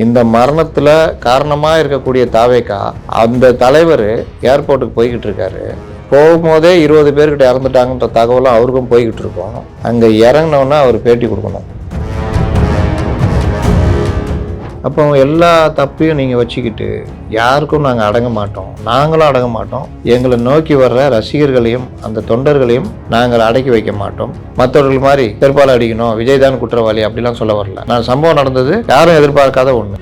இந்த மரணத்தில் காரணமாக இருக்கக்கூடிய தாவேக்கா அந்த தலைவர் ஏர்போர்ட்டுக்கு போய்கிட்டு இருக்காரு. போகும்போதே இருபது பேர்கிட்ட இறந்துட்டாங்கன்ற தகவலும் அவருக்கும் போய்கிட்டு இருக்கோம். அங்கே இறங்கினோன்னா அவர் பேட்டி கொடுக்கணும். அப்போ எல்லா தப்பையும் நீங்கள் வச்சுக்கிட்டு யாருக்கும் நாங்கள் அடங்க மாட்டோம். நாங்களும் அடங்க மாட்டோம். எங்களை நோக்கி வர்ற ரசிகர்களையும் அந்த தொண்டர்களையும் நாங்கள் அடக்கி வைக்க மாட்டோம். மற்றவர்கள் மாதிரி செருப்பால் அடிக்கணும் விஜய் தான் குற்றவாளி அப்படிலாம் சொல்ல வரல. நான் சம்பவம் நடந்தது யாரும் எதிர்பார்க்காத ஒன்று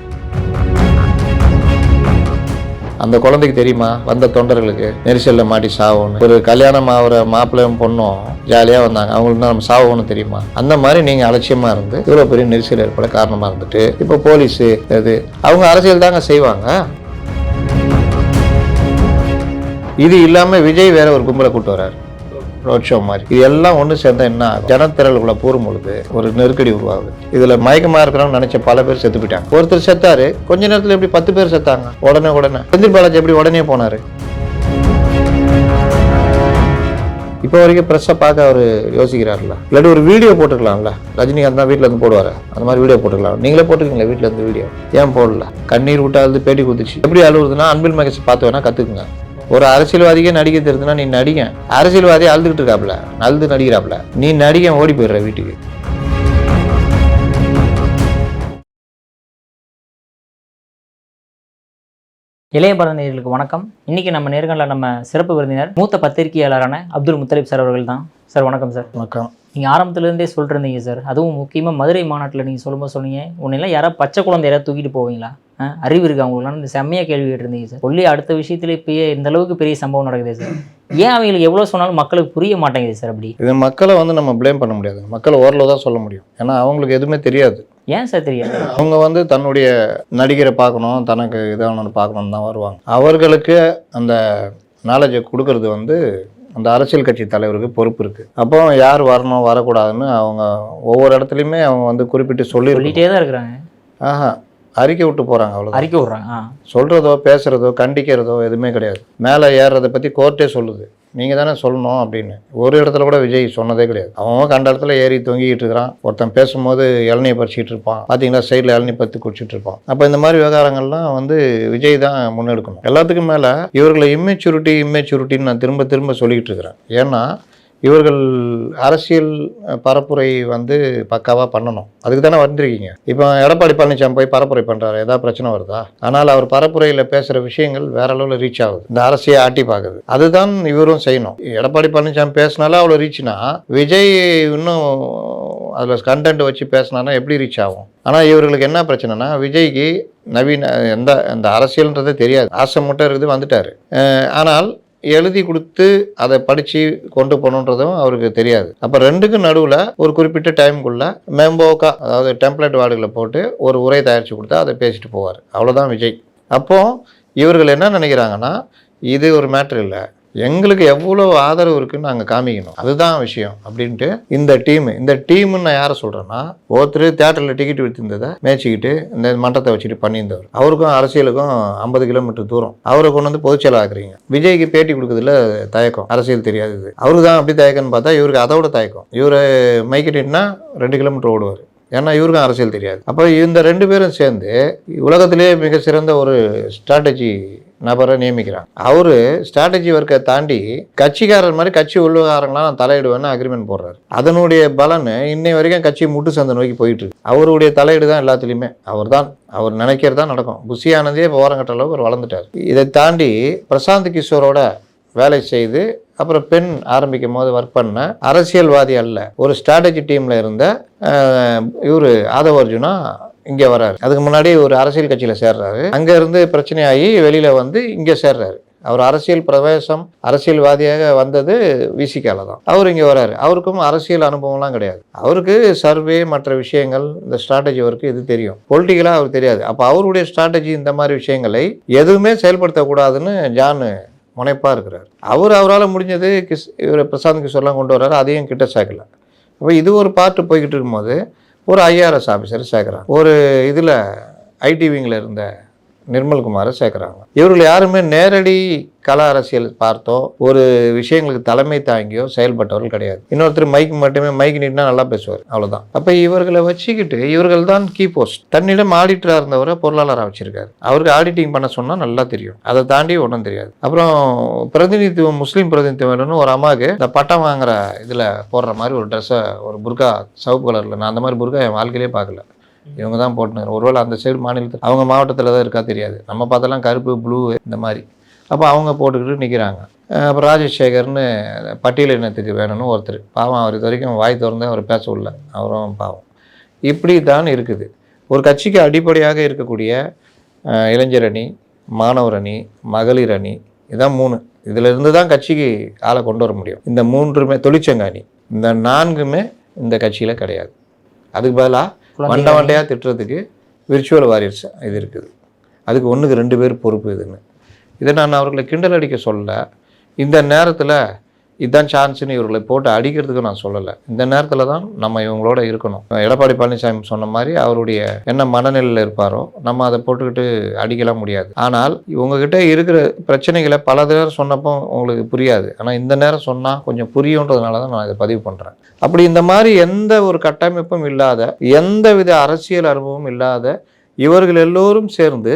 அந்த குழந்தைக்கு தெரியுமா? வந்த தொண்டர்களுக்கு நெரிசலில் மாட்டி சாவோன்னு. ஒரு கல்யாணம் ஆகிற மாப்பிள்ளையும் பொண்ணும் ஜாலியாக வந்தாங்க. அவங்களுக்கு தான் நம்ம சாவோன்னு தெரியுமா? அந்த மாதிரி நீங்கள் அலட்சியமாக இருந்து இவ்வளோ பெரிய நெரிசல் ஏற்பட காரணமாக இருந்துட்டு இப்போ போலீஸு இது அவங்க அரசியல் தாங்க செய்வாங்க. இது இல்லாமல் விஜய் வேற ஒரு கும்பலை கூட்டு வர்றாரு. ரோட் ஷோ மாதிரி. இது எல்லாம் ஒன்று சேர்ந்தா என்ன ஆகும்? ஜனத்திரளுக்குள்ள பொழுது ஒரு நெருக்கடி உருவாகுது. இதுல மயக்கமாக இருக்கிறோம்னு நினைச்ச பல பேர் செத்து போயிட்டாங்க. ஒருத்தர் செத்தாரு. கொஞ்ச நேரத்துல எப்படி பத்து பேர் செத்தாங்க? உடனே உடனே. செந்தில் பாலாஜி எப்படி உடனே போனாரு? இப்போ வரைக்கும் ப்ரெஸ்ஸை பார்க்க அவர் யோசிக்கிறார்ல இல்லாட்டி ஒரு வீடியோ போட்டுக்கலாம்ல. ரஜினிகாந்த் தான் வீட்டில் இருந்து போடுவார். அந்த மாதிரி வீடியோ போட்டுக்கலாம். நீங்களே போட்டுக்கீங்களா வீட்டில் இருந்து வீடியோ ஏன் போடல? கண்ணீர் விட்டாது அழுது பேட்டி கொடுத்துச்சு எப்படி அழுகுதுன்னா அன்பில் மகேஷ் பார்த்து வேணா கற்றுக்குங்க ஒரு அரசியல்வாதிக்கே நடிக்க தெரியுதுன்னா நீ நடிகன். அரசியல்வாதி அழுதுகிட்டு இருக்காப்ல அழுது நடிக்கிறாப்ல. நீ நடிகன் ஓடி போயிடுற வீட்டுக்கு. இளைய பரத நேயர்களுக்கு வணக்கம். இன்னைக்கு நம்ம நேர்காணல நம்ம சிறப்பு விருந்தினர் மூத்த பத்திரிகையாளரான அப்துல் முத்தலிப் சார் அவர்கள் தான் சார் வணக்கம் சார். வணக்கம். நீங்கள் ஆரம்பத்துலேருந்தே சொல்லிருந்தீங்க சார் அதுவும் முக்கியமாக மதுரை மாநாட்டில் நீங்கள் சொல்லும்போது சொன்னீங்க உன்னெல்லாம் யாராவது பச்சை குழந்தை யாராவது தூக்கிட்டு போவீங்களா? அறிவு இருக்கா அவங்களுக்குலாம் இந்த செம்மையாக கேள்வி கேட்டிருந்தீங்க சார் சொல்லி அடுத்த விஷயத்துல இப்பயே இந்த அளவுக்கு பெரிய சம்பவம் நடக்குது சார் ஏன் அவங்களுக்கு எவ்வளோ சொன்னாலும் மக்களுக்கு புரிய மாட்டேங்குது சார் அப்படி? இது மக்களை வந்து நம்ம ப்ளேம் பண்ண முடியாது. மக்களை ஓரளவு தான் சொல்ல முடியும். ஏன்னா அவங்களுக்கு எதுவுமே தெரியாது. ஏன் சார் தெரியாது? அவங்க வந்து தன்னுடைய நடிகரை பார்க்கணும் தனக்கு இதானு பார்க்கணும்னு தான் வருவாங்க. அவர்களுக்கு அந்த நாலேஜை கொடுக்கறது வந்து அந்த அரசியல் கட்சி தலைவருக்கு பொறுப்பு இருக்குது அப்போ யார் வரணும் வரக்கூடாதுன்னு அவங்க ஒவ்வொரு இடத்துலையுமே அவங்க வந்து குறிப்பிட்டு சொல்லி சொல்லிட்டே தான் இருக்கிறாங்க. ஆஹா அறிக்கை விட்டு போகிறாங்க அவ்வளோ அறிக்கை விட்றாங்க சொல்கிறதோ பேசுகிறதோ கண்டிக்கிறதோ எதுவுமே கிடையாது. மேலே ஏறுறதை பற்றி கோர்ட்டே சொல்லுது. நீங்கள் தானே சொல்லணும் அப்படின்னு. ஒரு இடத்துல கூட விஜய் சொன்னதே கிடையாது. அவன் கண்ட இடத்துல ஏறி தொங்கிக்கிட்டு இருக்கிறான். ஒருத்தன் பேசும்போது இளநியை பறிச்சிட்டு இருப்பான். பார்த்தீங்கன்னா சைடில் இளநீ பற்றி குடிச்சிட்டு இருப்பான். அப்போ இந்த மாதிரி விவகாரங்கள்லாம் வந்து விஜய் தான் முன்னெடுக்கணும். எல்லாத்துக்கும் மேலே இவர்களை இம்மெச்சூரிட்டி இம்மெச்சூரிட்டின்னு நான் திரும்ப திரும்ப சொல்லிக்கிட்டு இருக்கிறேன். ஏன்னா இவர்கள் அரசியல் பரப்புரை வந்து பக்காவாக பண்ணணும். அதுக்கு தானே வந்திருக்கீங்க. இப்போ எடப்பாடி பழனிசாமி போய் பரப்புரை பண்ணுறாரு ஏதாவது பிரச்சனை வருதா? ஆனால் அவர் பரப்புரையில் பேசுகிற விஷயங்கள் வேற அளவில் ரீச் ஆகுது. இந்த அரசியை ஆட்டி பார்க்குது அதுதான் இவரும் செய்யணும். எடப்பாடி பழனிசாமி பேசினாலும் அவ்வளோ ரீச்னா விஜய் இன்னும் அதில் கண்டென்ட் வச்சு பேசினானா எப்படி ரீச் ஆகும்? ஆனால் இவர்களுக்கு என்ன பிரச்சனைனா விஜய்க்கு நவீன எந்த அந்த அரசியல்ன்றதே தெரியாது. ஆசை மட்டும் இருக்குது வந்துட்டார். ஆனால் எழுதி கொடுத்து அதை படித்து கொண்டு போகணுன்றதும் அவருக்கு தெரியாது. அப்போ ரெண்டுக்கும் நடுவில் ஒரு குறிப்பிட்ட டைமுக்குள்ள மேம்போக்கா அதாவது டெம்ப்ளேட் வார்டுகளை போட்டு ஒரு உரை தயாரித்து கொடுத்தா அதை பேசிட்டு போவார். அவ்வளோதான் விஜய். அப்போது இவர்கள் என்ன நினைக்கிறாங்கன்னா இது ஒரு மேட்ரு இல்லை. எங்களுக்கு எவ்வளோ ஆதரவு இருக்குன்னு நாங்கள் காமிக்கணும். அதுதான் விஷயம் அப்படின்ட்டு இந்த டீம் இந்த டீம்னு நான் யாரை சொல்கிறேன்னா ஒருத்தர் தேட்டரில் டிக்கெட் விற்றுந்ததை மேய்ச்சிக்கிட்டு இந்த மன்றத்தை வச்சுட்டு பண்ணியிருந்தவர். அவருக்கும் அரசியலுக்கும் ஐம்பது கிலோமீட்டர் தூரம். அவரை கொண்டு வந்து பொதுச்செயல் ஆக்குறீங்க விஜய்க்கு பேட்டி கொடுக்குறதுல தயக்கம். அரசியல் தெரியாது அவருக்கு தான் அப்படி தயக்கம்னு பார்த்தா இவருக்கு அதோட தயக்கம். இவரை மைக்கிட்டின்னா ரெண்டு கிலோமீட்டர் ஓடுவார். ஏன்னா இவருக்கும் அரசியல் தெரியாது. அப்போ இந்த ரெண்டு பேரும் சேர்ந்து உலகத்திலேயே மிக சிறந்த ஒரு ஸ்ட்ராட்டஜி நபரை நியமிக்கிறாங்க. அவர் ஸ்ட்ராட்டஜி ஒர்க்கை தாண்டி கட்சிக்காரர் மாதிரி கட்சி உள்ளகாரங்களாம் நான் தலையிடுவேன்னு அக்ரிமெண்ட் போடுறாரு. அதனுடைய பலன் இன்னை வரைக்கும் கட்சி முட்டு சந்தை நோக்கி போயிட்டு இருக்கு. அவருடைய தலையீடு தான் எல்லாத்துலேயுமே. அவர் தான் அவர் நினைக்கிறது தான் நடக்கும். புஷி ஆனந்தே இப்போ ஓரங்கட்ட அளவுக்கு அவர் வளர்ந்துட்டார். இதை தாண்டி பிரசாந்த் கிஷோரோட வேலை செய்து அப்புறம் பெண் ஆரம்பிக்கும் போது ஒர்க் பண்ண அரசியல்வாதி அல்ல. ஒரு ஸ்ட்ராட்டஜி டீமில் இருந்த இவர் ஆதவ அர்ஜுனா இங்கே வராரு அதுக்கு முன்னாடி ஒரு அரசியல் கட்சியில் சேர்றாரு. அங்கேருந்து பிரச்சனையாகி வெளியில் வந்து இங்கே சேர்றாரு. அவர் அரசியல் பிரவேசம் அரசியல்வாதியாக வந்தது விசிகால தான். அவர் இங்கே வராரு அவருக்கும் அரசியல் அனுபவம்லாம் கிடையாது. அவருக்கு சர்வே மற்ற விஷயங்கள் இந்த ஸ்ட்ராட்டஜி அவருக்கு இது தெரியும். பொலிட்டிக்கலாக அவர் தெரியாது. அப்போ அவருடைய ஸ்ட்ராட்டஜி இந்த மாதிரி விஷயங்களை எதுவுமே செயல்படுத்தக்கூடாதுன்னு ஜான் முனைப்பாக இருக்கிறார். அவர் அவரால் முடிஞ்சது கிஸ் இவர் பிரசாந்த் கிஷோர்லாம் கொண்டு வர்றாரு அதையும் கிட்ட சேர்க்கல. அப்போ இது ஒரு பார்ட்டு போய்கிட்டு இருக்கும்போது ஒரு ஐஆர்எஸ் ஆஃபீஸர் சேர்க்குறாங்க ஒரு இதில் ஐடி விங்கில் இருந்த நிர்மல்குமாரை சேர்க்குறாங்க. இவர்கள் யாருமே நேரடி கல அரசியல் பார்த்தோ ஒரு விஷயங்களுக்கு தலைமை தாங்கியோ செயல்பட்டவர்கள் கிடையாது. இன்னொருத்தர் மைக் மட்டுமே மைக் நீட்டினா நல்லா பேசுவார். அவ்வளோதான் அப்போ இவர்களை வச்சுக்கிட்டு இவர்கள் தான் கீ போஸ்ட் தன்னிடம் ஆடிட்டராக இருந்தவரை பொருளாளராக வச்சிருக்காரு. அவருக்கு ஆடிட்டிங் பண்ண சொன்னால் நல்லா தெரியும். அதை தாண்டி ஒன்றும் தெரியாது. அப்புறம் பிரதிநிதித்துவம் முஸ்லீம் பிரதிநிதித்துவம் வேணும்னு ஒரு அம்மாவுக்கு இந்த பட்டம் வாங்குற இதில் போடுற மாதிரி ஒரு ட்ரெஸ்ஸை ஒரு புர்கா சவுப்பு கலரில் நான் அந்த மாதிரி புர்கா என் வாழ்க்கையிலே பார்க்கல. இவங்க தான் போட்டுனாரு. ஒருவேளை அந்த சைடு மாநிலத்தில் அவங்க மாவட்டத்தில் தான் இருக்கா தெரியாது. நம்ம பார்த்தெல்லாம் கருப்பு ப்ளூ இந்த மாதிரி. அப்போ அவங்க போட்டுக்கிட்டு நிற்கிறாங்க அப்புறம் ராஜசேகர்னு பட்டியல் இனத்துக்கு வேணும்னு ஒருத்தர். பாவம் அவர் இது வரைக்கும் வாய் திறந்து அவர் பேச உள்ள. அவரும் பாவம். இப்படி தான் இருக்குது. ஒரு கட்சிக்கு அடிப்படையாக இருக்கக்கூடிய இளைஞர் அணி மாணவர் அணி மகளிர் அணி இதான் மூணு. இதிலிருந்து தான் கட்சிக்கு ஆளை கொண்டு வர முடியும். இந்த மூன்றுமே தொழிற்சங்க அணி. இந்த நான்குமே இந்த கட்சியில் கிடையாது. அதுக்கு பதிலாக வண்டை வண்டையாக திட்டுறதுக்கு விர்ச்சுவல் வாரியர்ஸ் இது இருக்குது. அதுக்கு ஒன்றுக்கு ரெண்டு பேர் பொறுப்பு இதுன்னு. இதை நான் அவர்களை கிண்டல் அடிக்க சொல்ல இந்த நேரத்தில் இதுதான் சான்ஸ்னு இவர்களை போட்டு அடிக்கிறதுக்கு நான் சொல்லலை. இந்த நேரத்தில் தான் நம்ம இவங்களோட இருக்கணும். எடப்பாடி பழனிசாமி சொன்ன மாதிரி அவருடைய என்ன மனநிலையில் இருப்பாரோ நம்ம அதை போட்டுக்கிட்டு அடிக்கலாம் முடியாது. ஆனால் இவங்ககிட்ட இருக்கிற பிரச்சனைகளை பல நேரம் சொன்னப்போ உங்களுக்கு புரியாது. ஆனால் இந்த நேரம் சொன்னால் கொஞ்சம் புரியுன்றதுனால தான் நான் இதை பதிவு பண்ணுறேன் அப்படி இந்த மாதிரி எந்த ஒரு கட்டமைப்பும் இல்லாத எந்த வித அரசியல் அனுபவமும் இல்லாத இவர்கள் எல்லோரும் சேர்ந்து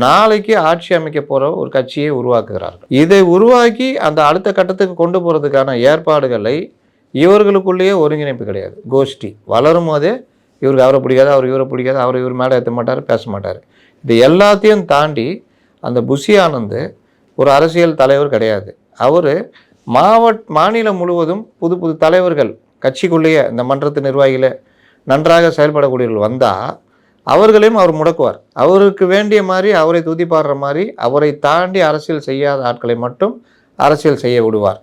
நாளைக்கு ஆட்சி அமைக்க போகிற ஒரு கட்சியை உருவாக்குகிறார்கள். இதை உருவாக்கி அந்த அடுத்த கட்டத்துக்கு கொண்டு போகிறதுக்கான ஏற்பாடுகளை இவர்களுக்குள்ளேயே ஒருங்கிணைப்பு கிடையாது. கோஷ்டி. வளரும் போதே இவருக்கு அவரை பிடிக்காது அவர் இவரை பிடிக்காது அவர் இவர் மேலே ஏற்ற மாட்டார் பேச மாட்டார். இது எல்லாத்தையும் தாண்டி அந்த புஷி ஒரு அரசியல் தலைவர் கிடையாது. அவர் மாவட் மாநிலம் முழுவதும் புது புது தலைவர்கள் கட்சிக்குள்ளேயே இந்த மன்றத்து நிர்வாகியில் நன்றாக செயல்படக்கூடியவர்கள் வந்தால் அவர்களையும் அவர் முடக்குவார். அவருக்கு வேண்டிய மாதிரி அவரை துதிப்பாடுற மாதிரி அவரை தாண்டி அரசியல் செய்யாத ஆட்களை மட்டும் அரசியல் செய்ய விடுவார்.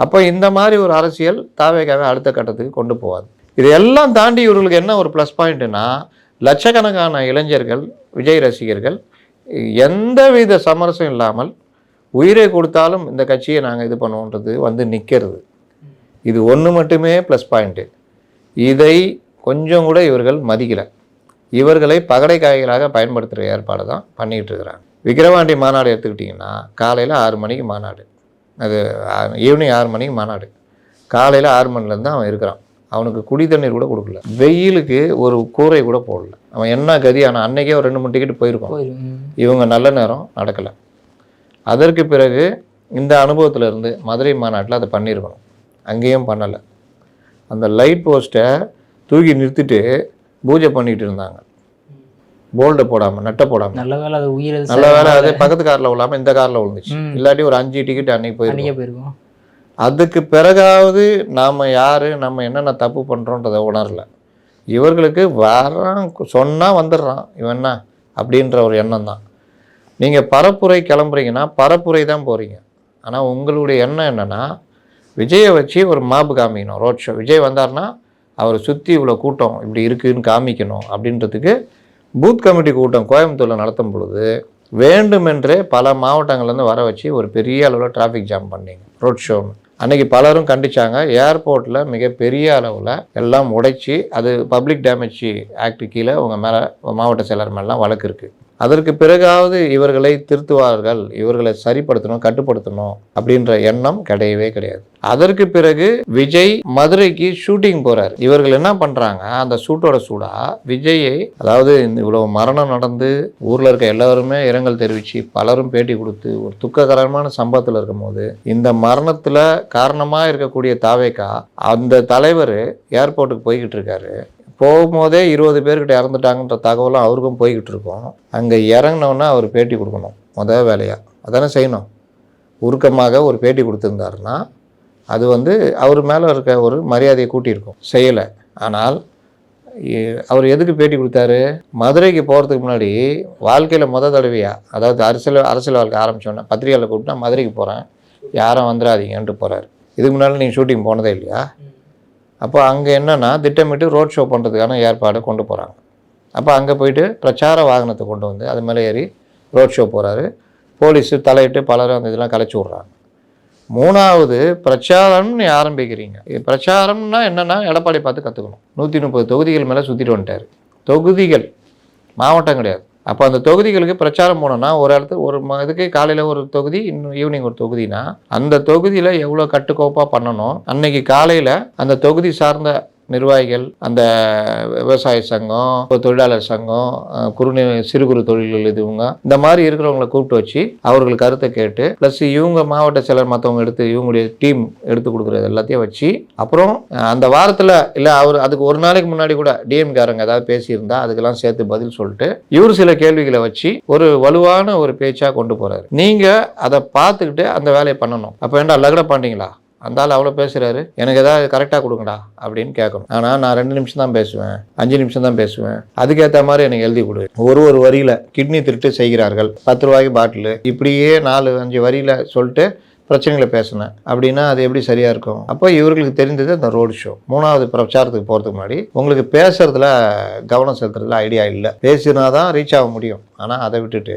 அப்போ இந்த மாதிரி ஒரு அரசியல் தாவேகாவை அடுத்த கட்டத்துக்கு கொண்டு போவார் இதையெல்லாம் தாண்டி இவர்களுக்கு என்ன ஒரு ப்ளஸ் பாயிண்ட்னா லட்சக்கணக்கான இளைஞர்கள் விஜய் ரசிகர்கள் எந்தவித சமரசம் இல்லாமல் உயிரை கொடுத்தாலும் இந்த கட்சியை நாங்கள் இது பண்ணுவோன்றது வந்து நிற்கிறது இது ஒன்று மட்டுமே ப்ளஸ் பாயிண்ட்டு இதை கொஞ்சம் கூட இவர்கள் மதிக்கலை. இவர்களை பகடை காய்களாக பயன்படுத்துகிற ஏற்பாடு தான் பண்ணிகிட்டு இருக்கிறாங்க. விக்கிரவாண்டி மாநாடு எடுத்துக்கிட்டிங்கன்னா காலையில் ஆறு மணிக்கு மாநாடு. அது ஈவினிங் ஆறு மணிக்கு மாநாடு. காலையில் ஆறு மணிலேருந்து அவன் இருக்கிறான். அவனுக்கு குடி தண்ணீர் கூட கொடுக்கல. வெயிலுக்கு ஒரு கூரை கூட போடல. அவன் என்ன கதி? ஆனால் அன்னைக்கே ஒரு ரெண்டு மூணு டிக்கெட் போயிருப்பான். இவங்க நல்ல நேரம் நடக்கலை. அதற்கு பிறகு இந்த அனுபவத்துல இருந்து மதுரை மாநாட்டில் அதை பண்ணியிருக்கணும். அங்கேயும் பண்ணலை. அந்த லைட் போஸ்ட்டை தூக்கி நிறுத்திட்டு பூஜை பண்ணிட்டு இருந்தாங்க. போல்டை போடாமல் நட்டை போடாமல் நல்ல வேலை அது உயிர் நல்ல வேலை அது பக்கத்து காரில் விழாமல் இந்த காரில் விழுந்துச்சு. இல்லாட்டி ஒரு அஞ்சு டிக்கெட் அன்னைக்கு போயிருக்கும். அதுக்கு பிறகாவது நாம் யார் நம்ம என்னென்ன தப்பு பண்ணுறோன்றதை உணரல. இவர்களுக்கு வரான் சொன்னால் வந்துடுறான். இவன் என்ன? அப்படின்ற ஒரு எண்ணம் தான். நீங்கள் பரப்புரை கிளம்புறீங்கன்னா பரப்புரை தான் போகிறீங்க ஆனால் உங்களுடைய எண்ணம் என்னென்னா விஜயை வச்சு ஒரு மாப்பு காமிக்கணும் ரோட் ஷோ விஜய் வந்தார்னா அவரை சுற்றி இவ்வளோ கூட்டம் இப்படி இருக்குன்னு காமிக்கணும் அப்படின்றதுக்கு பூத் கமிட்டி கூட்டம் கோயம்புத்தூரில் நடத்தும் பொழுது வேண்டுமென்றே பல மாவட்டங்கள்லேருந்து வர வச்சு ஒரு பெரிய அளவில் டிராஃபிக் ஜாம் பண்ணிங்க. ரோட் ஷோன்னு அன்றைக்கி பலரும் கண்டிச்சாங்க. ஏர்போர்ட்டில் மிகப்பெரிய அளவில் எல்லாம் உடைச்சி அது பப்ளிக் டேமேஜ் ஆக்ட் கீழே உங்கள் மேலே மாவட்ட செயலர் மேலாம் வழக்கு இருக்குது அதற்கு பிறகாவது இவர்களை திருத்துவார்கள் இவர்களை சரிப்படுத்தணும் கட்டுப்படுத்தணும் அப்படின்ற எண்ணம் கிடையவே கிடையாது. அதற்கு பிறகு விஜய் மதுரைக்கு ஷூட்டிங் போறார். இவர்கள் என்ன பண்றாங்க? அந்த ஷூட்டோட சூடா விஜயை அதாவது இந்த இவ்வளவு மரணம் நடந்து ஊர்ல இருக்க எல்லாருமே இரங்கல் தெரிவிச்சு பலரும் பேட்டி கொடுத்து ஒரு துக்ககரமான சம்பவத்தில் இருக்கும் போது இந்த மரணத்துல காரணமா இருக்கக்கூடிய தாவேக்கா அந்த தலைவர் ஏர்போர்ட்டுக்கு போய்கிட்டு இருக்காரு. போகும்போதே இருபது பேர்கிட்ட இறந்துட்டாங்கன்ற தகவலும் அவருக்கும் போய்கிட்டு இருக்கோம். அங்கே இறங்கினோன்னா அவர் பேட்டி கொடுக்கணும் முத வேலையாக அதானே செய்யணும். உருக்கமாக ஒரு பேட்டி கொடுத்துருந்தாருன்னா அது வந்து அவர் மேலே இருக்க ஒரு மரியாதையை கூட்டியிருக்கும். செய்யலை. ஆனால் அவர் எதுக்கு பேட்டி கொடுத்தாரு? மதுரைக்கு போகிறதுக்கு முன்னாடி வாழ்க்கையில் முத தடவையாக அதாவது அரசியல் அரசியல் வாழ்க்கை ஆரம்பித்தோன்னே பத்திரிகையில் கூப்பிட்டா மதுரைக்கு போகிறேன் யாரும் வந்துடாதீங்கன்ட்டு போகிறாரு இதுக்கு முன்னால் நீங்கள் ஷூட்டிங் போனதே இல்லையா? அப்போ அங்கே என்னென்னா திட்டமிட்டு ரோட் ஷோ பண்ணுறதுக்கான ஏற்பாடு கொண்டு போகிறாங்க அப்போ அங்கே போயிட்டு பிரச்சார வாகனத்தை கொண்டு வந்து அது மேலே ஏறி ரோட் ஷோ போகிறாரு போலீஸு தலையிட்டு பலரும் அந்த இதெல்லாம் கலைச்சி விட்றாங்க. மூணாவது பிரச்சாரம்னு ஆரம்பிக்கிறீங்க. இது பிரச்சாரம்னா என்னென்னா எடப்பாடி பார்த்து கற்றுக்கணும் நூற்றி முப்பது தொகுதிகள் மேலே சுற்றிட்டு வந்துட்டார். தொகுதிகள் மாவட்டம் கிடையாது. அப்போ அந்த தொகுதிகளுக்கு பிரச்சாரம் போனோம்னா ஒரு இடத்துக்கு ஒரு ம- இதுக்கு காலையில் ஒரு தொகுதி இன்னும் ஈவினிங் ஒரு தொகுதினா அந்த தொகுதியில் எவ்வளோ கட்டுக்கோப்பாக பண்ணணும்? அன்னைக்கு காலையில் அந்த தொகுதி சார்ந்த நிர்வாகிகள் அந்த விவசாய சங்கம் தொழிலாளர் சங்கம் அஹ், குறு சிறு குறு தொழில்கள் இதுவங்க இந்த மாதிரி இருக்கிறவங்களை கூப்பிட்டு வச்சு அவர்கள் கருத்தை கேட்டு ப்ளஸ் இவங்க மாவட்ட செயலர் மற்றவங்க எடுத்து இவங்களுடைய டீம் எடுத்து கொடுக்குறது எல்லாத்தையும் வச்சு அப்புறம் அந்த வாரத்தில் இல்லை அவர் அதுக்கு ஒரு நாளைக்கு முன்னாடி கூட டிஎம்காரங்க ஏதாவது பேசியிருந்தா அதுக்கெல்லாம் சேர்த்து பதில் சொல்லிட்டு இவர் சில கேள்விகளை வச்சு ஒரு வலுவான ஒரு பேச்சாக கொண்டு போகிறாரு நீங்கள் அதை பார்த்துக்கிட்டு அந்த வேலையை பண்ணணும். அப்போ ஏன்டா லகட பாண்டிங்களா? அந்த ஆள் அவ்வளோ பேசுகிறாரு எனக்கு ஏதாவது கரெக்டாக கொடுங்கடா அப்படின்னு கேட்கணும். ஆனால் நான் ரெண்டு நிமிஷம் தான் பேசுவேன். அஞ்சு நிமிஷம் தான் பேசுவேன். அதுக்கேற்ற மாதிரி எனக்கு எழுதி கொடு. ஒரு ஒரு வரியில் கிட்னி திருட்டு செய்கிறார்கள். பத்து ரூபாய்க்கு பாட்டிலு. இப்படியே நாலு அஞ்சு வரியில் சொல்லிட்டு பிரச்சனைகளை பேசினேன். அப்படின்னா அது எப்படி சரியாக இருக்கும்? அப்போ இவர்களுக்கு தெரிந்தது அந்த ரோடு ஷோ மூணாவது பிரச்சாரத்துக்கு போகிறதுக்கு முன்னாடி உங்களுக்கு பேசுறதுல கவனம் செலுத்துறதுல ஐடியா இல்லை. பேசினா தான் ரீச் ஆக முடியும். ஆனால் அதை விட்டுட்டு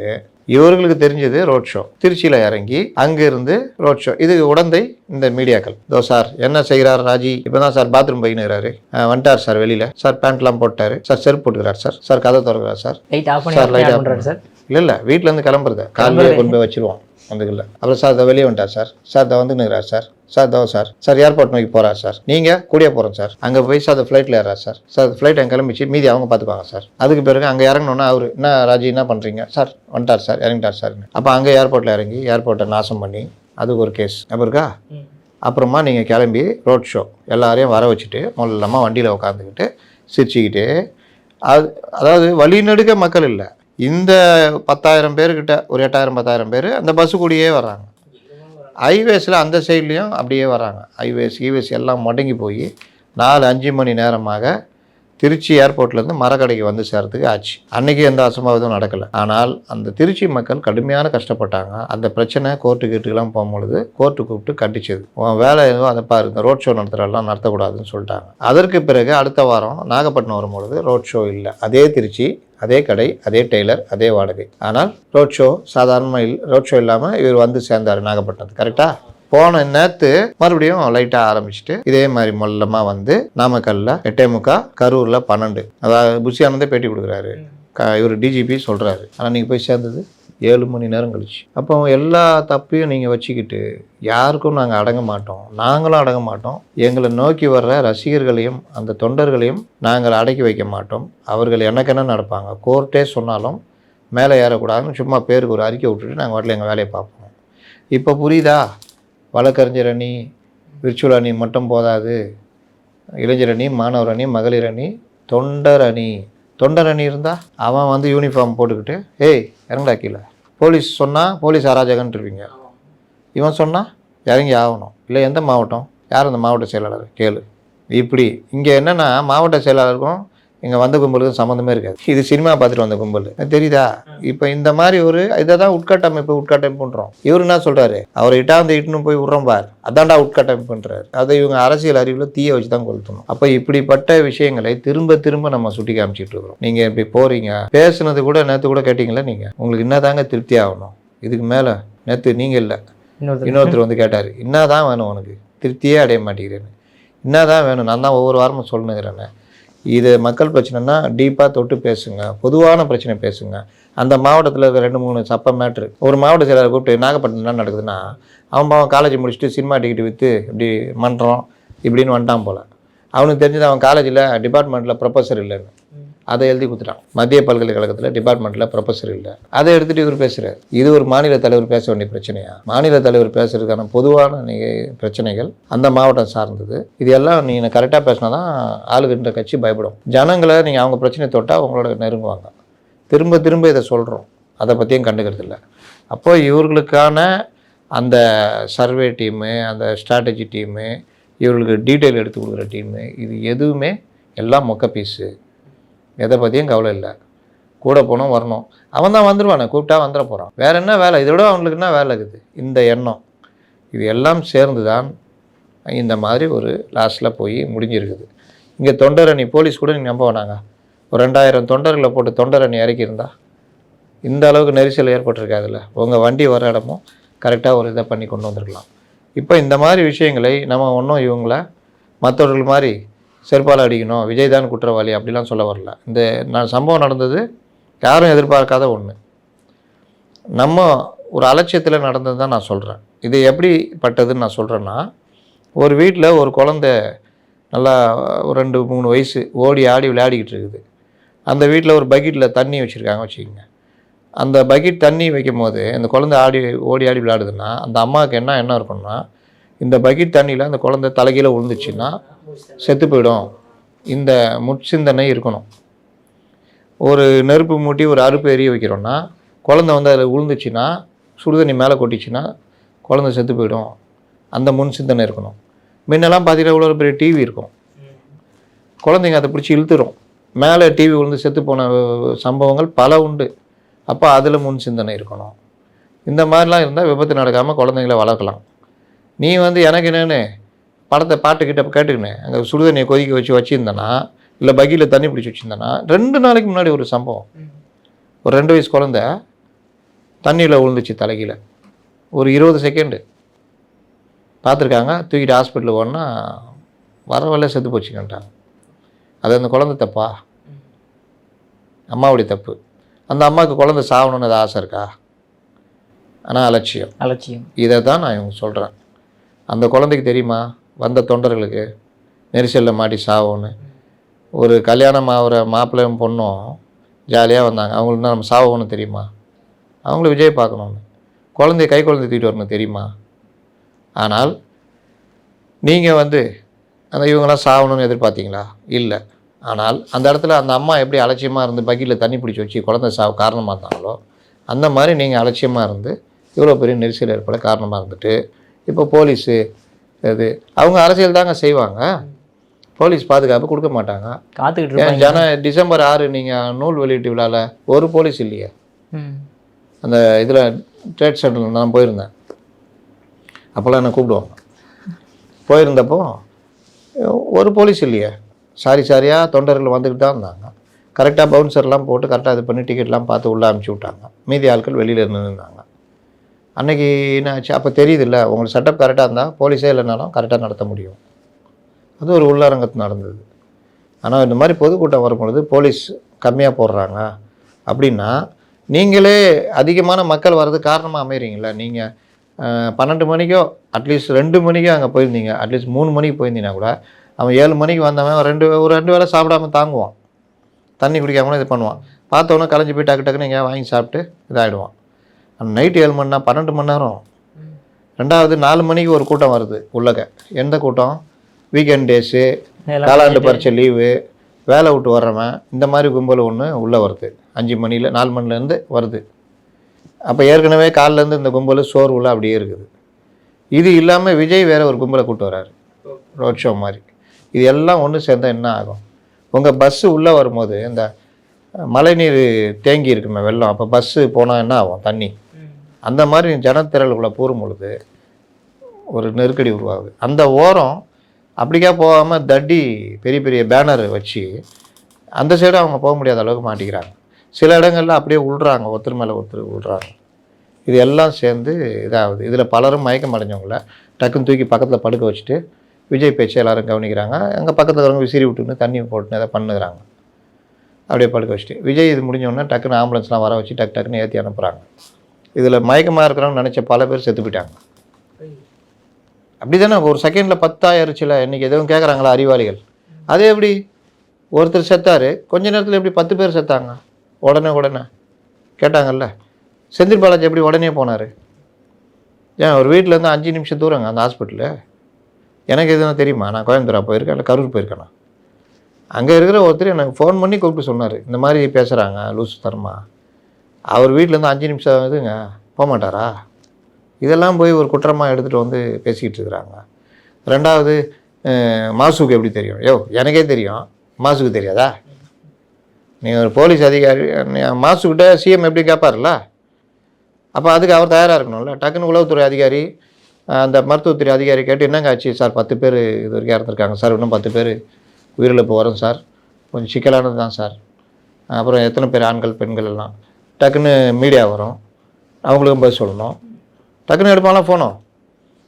இவர்களுக்கு தெரிஞ்சது ரோட் ஷோ திருச்சியில் இறங்கி அங்கிருந்து ரோட் ஷோ இது உடந்தை இந்த மீடியாக்கள். இதோ சார் என்ன செய்கிறார் ராஜி? இப்போ தான் சார் பாத்ரூம் போயினுறாரு வந்துட்டார் சார் வெளியில். சார் பேண்ட்லாம் போட்டாரு. சார் செருப்பு போட்டுக்கிறார் சார் சார் கதை திறக்கிறார் சார் லைட் ஆஃப் சார், பண்ணுறாரு சார் இல்லை இல்லை வீட்டிலேருந்து கிளம்புறது. காலையிலே கொண்டு போய் வச்சிருவோம். அதுக்குள்ள அப்புறம் சார் இதை வெளியே வந்துட்டார் சார் சார் இதை வந்து நிற்கிறார் சார் சார் தோ சார். சார் ஏர்போர்ட் நோக்கி போகிறார் சார். நீங்கள் கூடிய போகிறோம் சார். அங்கே போய் சார் அந்த ஃப்ளைட்டில் ஏறார் சார். சார் ஃப்ளைட் அங்கே கிளம்பிச்சு மீதி அவங்க பார்த்துக்குவாங்க சார். அதுக்கு பிறகு அங்கே இறங்கணுன்னா அவர் என்ன ராஜி என்ன பண்ணுறீங்க சார் வந்துட்டார் சார். இறங்கிட்டார் சார். அப்போ அங்கே ஏர்போர்ட்டில் இறங்கி ஏர்போர்ட்டை நாசம் பண்ணி அதுக்கு ஒரு கேஸ் அப்போ இருக்கா? அப்புறமா நீங்கள் கிளம்பி ரோட் ஷோ எல்லாரையும் வர வச்சுட்டு முதல்லமா வண்டியில் உட்காந்துக்கிட்டு சிரிச்சுக்கிட்டு அது அதாவது வழிநடுக்க மக்கள் இல்லை. இந்த பத்தாயிரம் பேர்கிட்ட ஒரு எட்டாயிரம் பத்தாயிரம் பேர் அந்த பஸ்ஸு கூடயே வர்றாங்க. ஹைவேஸில் அந்த சைட்லேயும் அப்படியே வராங்க. ஹைவேஸ் ஈவேஸ் எல்லாம் முடங்கி போய் நாலு அஞ்சு மணி நேரமாக திருச்சி ஏர்போர்ட்லேருந்து மரக்கடைக்கு வந்து சேர்றதுக்கு ஆச்சு. அன்னைக்கு எந்த அசம்பாவிதம் நடக்கலை. ஆனால் அந்த திருச்சி மக்கள் கடுமையான கஷ்டப்பட்டாங்க. அந்த பிரச்சனை கோர்ட்டு கீட்டுக்கெல்லாம் போகும்பொழுது கோர்ட்டு கூப்பிட்டு கண்டிச்சது. உன் வேலை எதுவும் அதை பாரு இந்த ரோட் ஷோ நடத்துகிறதெல்லாம் நடத்தக்கூடாதுன்னு சொல்லிட்டாங்க. அதற்கு பிறகு அடுத்த வாரம் நாகப்பட்டினம் வரும்பொழுது ரோட் ஷோ இல்லை. அதே திருச்சி அதே கடை அதே டெய்லர் அதே வாடகை. ஆனால் ரோட் ஷோ சாதாரணமாக இல் ரோட் ஷோ இல்லாமல் இவர் வந்து சேர்ந்தார் நாகப்பட்டினத்துக்கு. கரெக்டாக போன நேரத்து மறுபடியும் லைட்டாக ஆரம்பிச்சுட்டு இதே மாதிரி மொல்லமாக வந்து நாமக்கல்ல எட்டே முக்கா கரூரில் பன்னெண்டு. அதாவது புஷியானந்தே பேட்டி கொடுக்குறாரு. க இவர் டிஜிபி சொல்கிறாரு ஆனால் நீங்கள் போய் சேர்ந்தது ஏழு மணி நேரம் கழிச்சு. அப்போ எல்லா தப்பையும் நீங்கள் வச்சுக்கிட்டு யாருக்கும் நாங்கள் அடங்க மாட்டோம். நாங்களும் அடங்க மாட்டோம். எங்களை நோக்கி வர்ற ரசிகர்களையும் அந்த தொண்டர்களையும் நாங்கள் அடக்கி வைக்க மாட்டோம். அவர்கள் என்னக்கென்ன நடப்பாங்க? கோர்ட்டே சொன்னாலும் மேலே ஏறக்கூடாதுன்னு சும்மா பேருக்கு ஒரு அறிக்கை விட்டுட்டு நாங்கள் வாட்டில் எங்கள் வேலையை பார்ப்போம். இப்போ புரியுதா? வழக்கறிஞர் அணி விர்ச்சுவல் அணி மட்டும் போதாது. இளைஞர் அணி மாணவர் அணி மகளிர் அணி தொண்டர் அணி. தொண்டர் அணி இருந்தால் அவன் வந்து யூனிஃபார்ம் போட்டுக்கிட்டு ஏய் இறங்கடா கீழே. போலீஸ் சொன்னால் போலீஸ் அராஜகன்ட்டு இருப்பீங்க இவன் சொன்னால் இறங்கி ஆகணும். இல்லை எந்த மாவட்டம்? யார் அந்த மாவட்ட செயலாளர்? கேளு. இப்படி இங்கே என்னென்னா மாவட்ட செயலாளருக்கும் இங்கே வந்த கும்பலுக்கும் சம்மந்தமே இருக்காது. இது சினிமா பார்த்துட்டு வந்த கும்பல். தெரியுதா? இப்போ இந்த மாதிரி ஒரு இதை தான் உட்கட்டமைப்பு உட்கட்டமைப்புன்றோம். இவர் என்ன சொல்கிறாரு அவரை இட்டாந்து இட்டுன்னு போய் விட்றோம் பார். அதான்டா உட்கட்டமைப்புன்றாரு. அதை இவங்க அரசியல் அறிவில் தீய வச்சு தான் கொளுத்தணும். அப்போ இப்படிப்பட்ட விஷயங்களை திரும்ப திரும்ப நம்ம சுட்டி காமிச்சிட்டு இருக்கிறோம். நீங்கள் இப்படி போகிறீங்க பேசுனது கூட நேற்று கூட கேட்டிங்களா நீங்கள் உங்களுக்கு என்னதாங்க திருப்தி ஆகணும்? இதுக்கு மேலே நேற்று நீங்கள் இல்லை. இன்னொருத்தர். வந்து கேட்டார் என்னதான் வேணும் உனக்கு? திருப்தியே அடைய மாட்டேங்கிறேன்னு. என்னதான் வேணும்? நான் தான் ஒவ்வொரு வாரமும் சொல்லுங்கிறேன்னு இது மக்கள் பிரச்சனைனா டீப்பாக தொட்டு பேசுங்க. பொதுவான பிரச்சனை பேசுங்க. அந்த மாவட்டத்தில் இருக்கிற ரெண்டு மூணு சப்ப மேட்ரு ஒரு மாவட்ட செயலாளர் கூப்பிட்டு நாகப்பட்டினம் என்ன நடக்குதுன்னா அவன் பாவன் காலேஜ் முடிச்சுட்டு சினிமா டிக்கெட் விற்று இப்படி மன்றம் இப்படின்னு வந்துட்டான் போல். அவனுக்கு தெரிஞ்சது அவன் காலேஜில் டிபார்ட்மெண்ட்டில் ப்ரொஃபஸர் இல்லைன்னு. அதை எழுதி கொடுத்துட்டான். மத்திய பல்கலைக்கழகத்தில் டிபார்ட்மெண்ட்டில் ப்ரொஃபஸர் இல்லை. அதை எடுத்துகிட்டு இவர் பேசுகிறார் இது ஒரு மாநில தலைவர் பேச வேண்டிய பிரச்சனையா? மாநில தலைவர் பேசுறதுக்கான பொதுவான பிரச்சனைகள் அந்த மாவட்டம் சார்ந்தது. இது எல்லாம் நீங்கள் கரெக்டாக பேசினா தான் ஆளுகின்ற கட்சி பயப்படும். ஜனங்களை நீங்கள் அவங்க பிரச்சனை தொட்டால் உங்களோட நெருங்குவாங்க. திரும்ப திரும்ப இதை சொல்கிறோம் அதை பற்றியும் கண்டுக்கிறது இல்லை. அப்போது இவர்களுக்கான அந்த சர்வே டீமு அந்த ஸ்ட்ராட்டஜி டீமு இவர்களுக்கு டீட்டெயில் எடுத்து கொடுக்குற டீமு இது எதுவுமே எல்லாம் மொக்க பீஸு எதை பற்றியும் கவலை இல்லை. கூட போனோம் வரணும். அவன் தான் வந்துடுவானே கூப்பிட்டா வந்துட போகிறான் வேறு என்ன வேலை? இதோட அவங்களுக்கு என்ன வேலை இருக்குது? இந்த எண்ணம். இது எல்லாம் சேர்ந்து தான் இந்த மாதிரி ஒரு லாஸ்ட்டில் போய் முடிஞ்சிருக்குது. இங்கே தொண்டரணி போலீஸ் கூட நீங்கள் நம்ப வேணாங்க. ஒரு ரெண்டாயிரம் தொண்டர்களை போட்டு தொண்டரணி இறக்கியிருந்தா இந்த அளவுக்கு நெரிசல் ஏற்பட்டிருக்காதுல்ல உங்கள் வண்டி வர இடமும் கரெக்டாக ஒரு இதை பண்ணி கொண்டு வந்திருக்கலாம். இப்போ இந்த மாதிரி விஷயங்களை நம்ம ஒன்றும் இவங்கள மற்றவர்கள் மாதிரி செருப்பால் அடிக்கணும் விஜய் தான் குற்றவாளி அப்படிலாம் சொல்ல வரல. இந்த நான் சம்பவம் நடந்தது யாரும் எதிர்பார்க்காத ஒன்று நம்ம ஒரு அலட்சியத்தில் நடந்தது தான் நான் சொல்கிறேன் இது எப்படிப்பட்டதுன்னு நான் சொல்கிறேன்னா ஒரு வீட்டில் ஒரு குழந்தை நல்லா ஒரு ரெண்டு மூணு வயசு ஓடி ஆடி விளையாடிக்கிட்டு இருக்குது. அந்த வீட்டில் ஒரு பக்கெட்டில் தண்ணி வச்சுருக்காங்க வச்சுக்கோங்க. அந்த பக்கெட் தண்ணி வைக்கும் போது அந்த குழந்தை ஆடி ஓடி ஆடி விளையாடுதுன்னா அந்த அம்மாவுக்கு என்ன என்ன இருக்கும்னா இந்த பக்கெட் தண்ணியில் அந்த குழந்தை தலைகீழ விழுந்துச்சுன்னா செத்து போயிடும். இந்த முற்சிந்தனை இருக்கணும். ஒரு நெருப்பு மூட்டி ஒரு அறுப்பு எரிய வைக்கிறோன்னா குழந்தை வந்து அதில் விழுந்துச்சுன்னா சுடுதண்ணி மேலே கொட்டிச்சுன்னா குழந்தை செத்து போயிடும். அந்த முன் சிந்தனை இருக்கணும். முன்னெல்லாம் பார்த்தீங்கன்னா இவ்வளோ பெரிய டிவி இருக்கும். குழந்தைங்க அதை பிடிச்சி இழுத்துரும். மேலே டிவி விழுந்து செத்து போன சம்பவங்கள் பல உண்டு. அப்போ அதில் முன் சிந்தனை இருக்கணும். இந்த மாதிரிலாம் இருந்தால் விபத்து நடக்காமல் குழந்தைங்கள வளர்க்கலாம். நீ வந்து எனக்கு என்னென்னு படத்தை பாட்டுக்கிட்ட கேட்டுக்கின்னு. அங்கே சுடுதண்ணியை கொதிக்க வச்சு வச்சுருந்தேன்னா இல்லை பக்கியில் தண்ணி பிடிச்சி வச்சுருந்தேன்னா ரெண்டு நாளைக்கு முன்னாடி ஒரு சம்பவம். ஒரு ரெண்டு வயசு குழந்த தண்ணியில் விழுந்துச்சு தலைகீழ. ஒரு இருபது செகண்டு பார்த்துருக்காங்க தூக்கிட்டு ஹாஸ்பிட்டலுக்கு ஓடனா வர வரல செத்து போச்சுக்கிட்டாங்க அது அந்த குழந்தை தப்பா? அம்மாவுடைய தப்பு. அந்த அம்மாவுக்கு குழந்தை சாகணும்னு அது ஆசை இருக்கா? ஆனால் அலட்சியம். அலட்சியம். இதை தான் நான் இவங்க சொல்கிறேன் அந்த குழந்தைக்கு தெரியுமா? வந்த தொண்டர்களுக்கு நெரிசலில் மாட்டி சாவோன்னு. ஒரு கல்யாணம் ஆகிற மாப்பிள்ளையும் பொண்ணும் ஜாலியாக வந்தாங்க. அவங்களுக்கு தான் நம்ம சாவோன்னு தெரியுமா? அவங்கள விஜய் பார்க்கணுன்னு குழந்தைய கை குழந்தை தூக்கிட்டு வரணும் தெரியுமா? ஆனால் நீங்கள் வந்து அந்த இவங்களாம் சாகணும்னு எதிர்பார்த்தீங்களா? இல்லை. ஆனால் அந்த இடத்துல அந்த அம்மா எப்படி அலட்சியமாக இருந்து பக்கெட்டில் தண்ணி பிடிச்சி வச்சு குழந்தை சாவு காரணமாக இருந்தாங்களோ அந்த மாதிரி நீங்கள் அலட்சியமாக இருந்து இவ்வளோ பெரிய நெரிசல் ஏற்பட காரணமாக இருந்துட்டு இப்போ போலீஸு இது அவங்க அரசியல் தாங்க செய்வாங்க. போலீஸ் பாதுகாப்பு கொடுக்க மாட்டாங்க. காத்துக்கிட்டு ஜன டிசம்பர் ஆறு நீங்கள் நூல் வெளியீட்டு விழாவில் ஒரு போலீஸ் இல்லையே. அந்த இதில் ட்ரேட் சென்டரில் நான் போயிருந்தேன். அப்போல்லாம் என்ன கூப்பிடுவாங்க. போயிருந்தப்போ ஒரு போலீஸ் இல்லையே. சாரி சாரியாக தொண்டர்கள் வந்துக்கிட்டு தான் இருந்தாங்க. கரெக்டாக பவுன்சர்லாம் போட்டு கரெக்டாக இது பண்ணி டிக்கெட்லாம் பார்த்து உள்ளே அனுப்பிச்சி விட்டாங்க. மீதி ஆட்கள் வெளியில் இருந்தாங்க அன்னைக்கு என்ன ஆச்சு அப்போ தெரியுதுல்ல உங்களுக்கு செட்டப் கரெக்டாக இருந்தால் போலீஸே இல்லைனாலும் கரெக்டாக நடத்த முடியும். அது ஒரு உள்ளரங்கத்து நடந்தது. ஆனால் இந்த மாதிரி பொதுக்கூட்டம் வரும்பொழுது போலீஸ் கம்மியாக போடுறாங்க. அப்படின்னா நீங்களே அதிகமான மக்கள் வர்றது காரணமாக அமைகிறீங்களா நீங்கள் பன்னெண்டு மணிக்கோ அட்லீஸ்ட் ரெண்டு மணிக்கோ அங்கே போயிருந்தீங்க. அட்லீஸ்ட் மூணு மணிக்கு போயிருந்தீங்கன்னா கூட அவன் ஏழு மணிக்கு வந்தவன் ரெண்டு ஒரு ரெண்டு வேளை சாப்பிடாம தாங்குவான். தண்ணி குடிக்காம கூட இது பண்ணுவான். பார்த்தோன்னே கலைஞ்சு போய் டக்கு டக்குன்னு எங்கேயா வாங்கி சாப்பிட்டு இதாகிடுவான் நைட்டு ஏழு மணி நேரம் பன்னெண்டு மணி நேரம். ரெண்டாவது நாலு மணிக்கு ஒரு கூட்டம் வருது உள்ளக. எந்த கூட்டம்? வீக்கெண்ட் டேஸு காலாண்டு பரீட்சை லீவு வேலை விட்டு வர்றவன். இந்த மாதிரி கும்பல் ஒன்று உள்ளே வருது. அஞ்சு மணியில் நாலு மணிலேருந்து வருது. அப்போ ஏற்கனவே காலிலேருந்து இந்த கும்பல் சோர்வுல அப்படியே இருக்குது. இது இல்லாமல் விஜய் வேற ஒரு கும்பலை கூட்டு வர்றாரு. ரோட் ஷோ மாதிரி. இது எல்லாம் ஒன்று சேர்ந்தா என்ன ஆகும்? உங்கள் பஸ்ஸு உள்ளே வரும்போது இந்த மழைநீர் தேங்கி இருக்குமே வெள்ளம். அப்போ பஸ்ஸு போனால் என்ன ஆகும்? தண்ணி. அந்த மாதிரி ஜனத்திரளுக்குள்ளே பூரும் பொழுது ஒரு நெருக்கடி உருவாகுது. அந்த ஓரம் அப்படிக்கா போகாமல் தட்டி பெரிய பெரிய பேனர் வச்சு அந்த சைடு அவங்க போக முடியாத அளவுக்கு மாட்டிக்கிறாங்க. சில இடங்களில் அப்படியே உள்றாங்க ஒருத்தர் மேலே ஒருத்தர் உள்றாங்க இது எல்லாம் சேர்ந்து இதாகுது இதில் பலரும் மயக்கம் அடைஞ்சவங்கள டக்குன்னு தூக்கி பக்கத்தில் படுக்க வச்சுட்டு விஜய் பேச்சை எல்லாரும் கவனிக்கிறாங்க. அங்கே பக்கத்தில் இருக்கிறவங்க விசிறி விட்டுன்னு தண்ணி போட்டுன்னு எதாவது பண்ணுகிறாங்க அப்படியே படுக்க வச்சுட்டு விஜய் இது முடிஞ்சோடனே டக்குன்னு ஆம்புலன்ஸ்லாம் வர வச்சு டக்கு டக்குன்னு ஏற்றி அனுப்புகிறாங்க இதில் மயக்கமாக இருக்கிறவங்க நினச்ச பல பேர் செத்து போயிட்டாங்க. அப்படி தானே ஒரு செகண்டில் பத்தாயிருச்சுல இன்றைக்கி எதுவும் கேட்குறாங்களா அறிவாளிகள்? அது எப்படி? ஒருத்தர் செத்தார் கொஞ்ச நேரத்தில் எப்படி பத்து பேர் செத்தாங்க? உடனே உடனே. கேட்டாங்கல்ல செந்தில் பாலாஜி எப்படி உடனே போனார்? ஏன் ஒரு வீட்டிலேருந்து அஞ்சு நிமிஷம் தூரங்க அந்த ஹாஸ்பிட்டலு எனக்கு எதுவும் தெரியுமா? நான் கோயம்புத்தூரா போயிருக்கேன் இல்லை கரூர் போயிருக்கேண்ணா அங்கே இருக்கிற ஒருத்தர் எனக்கு ஃபோன் பண்ணி கூப்பிட்டு சொன்னார். இந்த மாதிரி பேசுகிறாங்க லூசு தரமா அவர் வீட்டிலேருந்து அஞ்சு நிமிஷம் இதுங்க போக மாட்டாரா இதெல்லாம் போய் ஒரு குற்றமாக எடுத்துகிட்டு வந்து பேசிக்கிட்டு இருக்கிறாங்க. ரெண்டாவது மாசுக்கு எப்படி தெரியும்? யோ எனக்கே தெரியும். மாசுக்கு தெரியாதா? நீ ஒரு போலீஸ் அதிகாரி மாசுக்கிட்ட சிஎம் எப்படி கேட்பார்ல அப்போ அதுக்கு அவர் தயாராக இருக்கணும்ல. டக்குன்னு உளவுத்துறை அதிகாரி அந்த மருத்துவத்துறை அதிகாரி கேட்டு என்னங்க ஆச்சு சார்? பத்து பேர் இது வரைக்கும் இறந்துருக்காங்க சார். இன்னும் பத்து பேர் உயிரிழப்பு வரும் சார். கொஞ்சம் சிக்கலானது தான் சார். அப்புறம் எத்தனை பேர் ஆண்கள் பெண்கள் எல்லாம்? டக்குன்னு மீடியா வரும். அவங்களுக்கும் பதில் சொல்லணும். டக்குன்னு எடுப்பாலாம் ஃபோனும்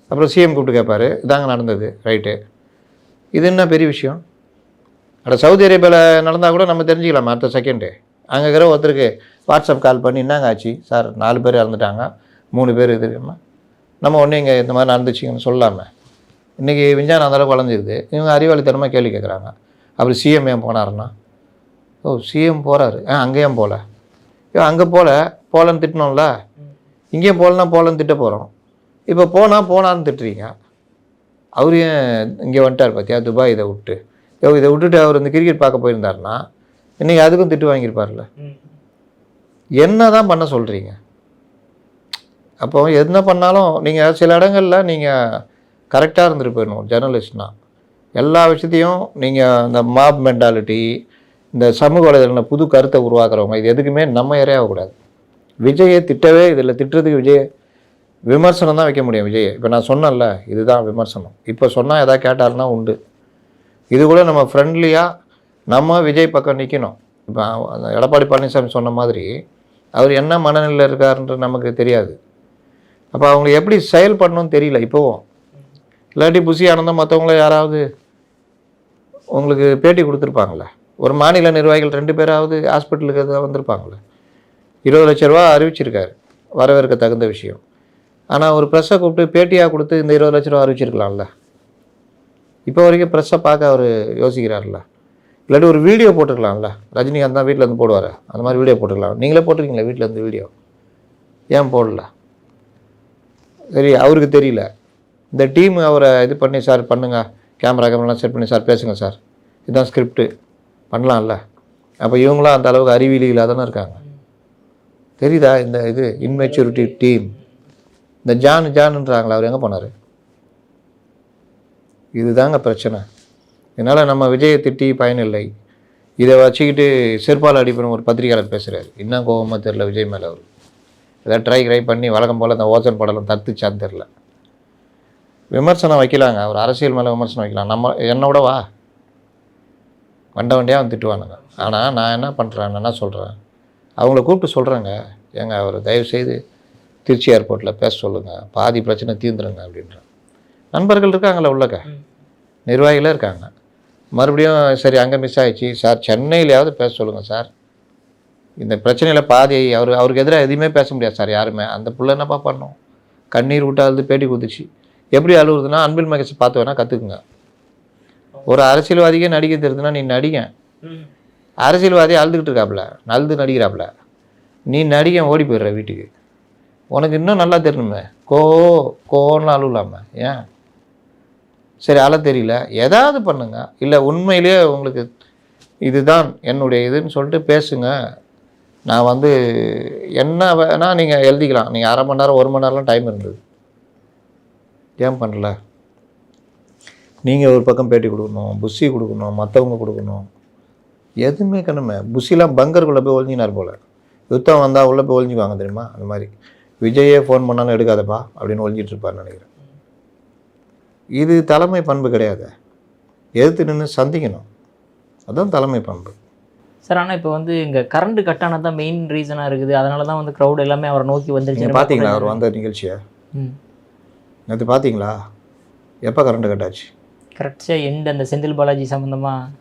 அப்புறம் சிஎம் கூப்பிட்டு கேட்பாரு. இதாங்க நடந்தது. ரைட்டு இது என்ன பெரிய விஷயம்? அட சவுதி அரேபியாவில் நடந்தால் கூட நம்ம தெரிஞ்சுக்கலாம் அடுத்த செகண்டு அங்கே இருக்கிற ஒருத்தருக்கு வாட்ஸ்அப் கால் பண்ணி என்னங்க ஆச்சு? சார் நாலு பேர் இறந்துட்டாங்க. மூணு பேர் இது நம்ம ஒன்று இங்கே இந்த மாதிரி நடந்துச்சிங்கன்னு சொல்லாமல் இன்றைக்கி விஞ்ஞானம் அந்தளவுக்கு வளர்ந்துருது இவங்க அறிவாளித்தனமாக கேள்வி கேட்குறாங்க. அப்படி சிஎம் ஏன் போனாருன்னா? ஓ சிஎம் போகிறாரு ஆ அங்கேயும் போகல அங்கே போகல போகலன்னு திட்டினோம்ல. இங்கேயும் போகலன்னா போகலன்னு திட்ட போகிறோம் இப்போ போனால் போனான்னு திட்டுறீங்க. அவர் ஏன் இங்கே வந்துட்டார் பார்த்தியா துபாய் இதை விட்டு. இதை விட்டுட்டு அவர் இந்த கிரிக்கெட் பார்க்க போயிருந்தாருன்னா இன்றைக்கி அதுக்கும் திட்டு வாங்கியிருப்பார்ல என்ன தான் பண்ண சொல்கிறீங்க அப்போ என்ன பண்ணாலும் நீங்கள் சில இடங்களில் நீங்கள் கரெக்டாக இருந்துட்டு போயிடணும் ஜேர்னலிஸ்ட்னா எல்லா விஷயத்தையும் நீங்கள் இந்த மாப் மென்டாலிட்டி இந்த சமூக வலைதளங்களில் புது கருத்தை உருவாக்குறவங்க இது எதுக்குமே நம்ம இறையாகக்கூடாது விஜயை திட்டவே இதில் திட்டுறதுக்கு விஜய் விமர்சனம் தான் வைக்க முடியும் விஜய் இப்போ நான் சொன்னேன்ல இதுதான் விமர்சனம். இப்போ சொன்னால் எதாவது கேட்டாருன்னா உண்டு. இது கூட நம்ம ஃப்ரெண்ட்லியாக நம்ம விஜய் பக்கம் நிற்கணும் இப்போ அந்த எடப்பாடி பழனிசாமி சொன்ன மாதிரி அவர் என்ன மனநிலையில் இருக்காருன்றது நமக்கு தெரியாது. அப்போ அவங்க எப்படி செயல்படணும்னு தெரியல இப்போவும் இல்லாட்டி புசி ஆனந்தம் மற்றவங்கள யாராவது உங்களுக்கு பேட்டி கொடுத்துருப்பாங்களே ஒரு மாநில நிர்வாகிகள் ரெண்டு பேராவது ஹாஸ்பிட்டலுக்கு எதாவது வந்திருப்பாங்களே இருபது லட்ச ரூபா அறிவிச்சிருக்காரு. வரவேற்க தகுந்த விஷயம். ஆனால் ஒரு ப்ரெஸ்ஸை கூப்பிட்டு பேட்டியாக கொடுத்து இந்த இருபது லட்ச ரூபா அறிவிச்சிருக்கலாம்ல. இப்போ வரைக்கும் ப்ரெஸ்ஸை பார்க்க அவர் யோசிக்கிறார்ல இல்லாட்டி ஒரு வீடியோ போட்டுருக்கலாம்ல. ரஜினிகாந்த் தான் வீட்டில் இருந்து போடுவார். அந்த மாதிரி வீடியோ போட்டுருக்கலாம். நீங்களே போட்டிருக்கீங்களா வீட்டில் இருந்து வீடியோ ஏன் போடல? சரி அவருக்கு தெரியல. இந்த டீம் அவரை இது பண்ணி சார் பண்ணுங்கள் கேமரா கேமராலாம் செட் பண்ணி சார் பேசுங்கள் சார் இதுதான் ஸ்கிரிப்ட்டு பண்ணலாம்ல. அப்போ இவங்களாம் அந்த அளவுக்கு அறிவியலிகளாக தானே இருக்காங்க. தெரியுதா இந்த இது இன்மெச்சூரிட்டி டீம் இந்த ஜான் ஜான்ன்றாங்களா அவர் எங்கே போனார்? இதுதாங்க பிரச்சனை. இதனால் நம்ம விஜயை திட்டி பயனில்லை இதை வச்சுக்கிட்டு செருப்பால் அடிப்படும் ஒரு பத்திரிகையாளர் பேசுகிறார் இன்னும் கோபமாக தெரில விஜய் மேலே அவர். ஏதாவது ட்ரை ட்ரை பண்ணி வழக்கம் போல் அந்த ஓசன் படலம் தத்துச்சான்னு தெரில விமர்சனம் வைக்கலாங்க. அவர் அரசியல் மேலே விமர்சனம் வைக்கலாம். நம்ம என்னோட வா. வண்ட வண்டியாக வந்து திட்டுவானுங்க. ஆனால் நான் என்ன பண்ணுறேன் என்ன சொல்கிறேன் அவங்கள கூப்பிட்டு சொல்கிறேங்க ஏங்க அவர் தயவு செய்து திருச்சி ஏர்போர்ட்டில் பேச சொல்லுங்கள் பாதி பிரச்சனை தீர்ந்துருங்க அப்படின்றேன். நண்பர்கள் இருக்காங்களே உள்ளக்க? நிர்வாகிகளே இருக்காங்க. மறுபடியும் சரி அங்கே மிஸ் ஆயிடுச்சு. சார் சென்னையிலையாவது பேச சொல்லுங்கள் சார். இந்த பிரச்சனையில் பாதி அவர் அவருக்கு எதிராக எதுவுமே பேச முடியாது சார் யாருமே. அந்த புள்ள என்னப்பா பண்ணோம்? கண்ணீர் விட்டாது பேட்டி கொடுத்துச்சு எப்படி அழுகுறதுன்னா அன்பில் மகேஷ் பார்த்து வேணால் கற்றுக்குங்க ஒரு அரசியல்வாதிக்கே நடிக்க தெரியுதுன்னா நீ நடிங்க அரசியல்வாதி அழுதுகிட்டு இருக்காப்புல நழுது நடிக்கிறாப்புல. நீ நடிகன் ஓடி போயிடுற வீட்டுக்கு. உனக்கு இன்னும் நல்லா தெரியணுமே. கோ கோன்னு அழுவலாம ஏன்? சரி அழ தெரியல. ஏதாவது பண்ணுங்க. இல்லை உண்மையிலேயே உங்களுக்கு இதுதான் என்னுடைய இதுன்னு சொல்லிட்டு பேசுங்க. நான் வந்து என்ன வேணால் நீங்கள் எழுதிக்கலாம். நீங்கள் அரை மணி நேரம் ஒரு மணி நேரம்லாம் டைம் இருந்தது. ஏன் பண்ணல? நீங்கள் ஒரு பக்கம் பேட்டி கொடுக்கணும் புஷி கொடுக்கணும் மற்றவங்க கொடுக்கணும். எதுவுமே கண்ணுமே. புஷிலாம் பங்கருக்குள்ளே போய் ஒழிஞ்சினார் போல். யுத்தம் வந்தால் உள்ளே போய் ஒழிஞ்சுவாங்க தெரியுமா? அந்த மாதிரி. விஜயே ஃபோன் பண்ணாலும் எடுக்காதப்பா அப்படின்னு ஒழிஞ்சிட்டு இருப்பார்னு நினைக்கிறேன். இது தலைமை பண்பு கிடையாது. எதிர்த்து நின்று சந்திக்கணும். அதுதான் தலைமை பண்பு. சார் ஆனால் இப்போ வந்து இங்கே கரண்ட் கட் ஆனது தான் மெயின் ரீசனாக இருக்குது. அதனால தான் வந்து க்ரௌட் எல்லாமே அவரை நோக்கி வந்துருச்சு பார்த்தீங்களா அவர் வந்த நிகழ்ச்சியை? ம். நேற்று பார்த்தீங்களா எப்போ கரண்ட் கட்டாச்சு? கரெக்டாக எண்ட் அந்த செந்தில் பாலாஜி சம்மந்தமாக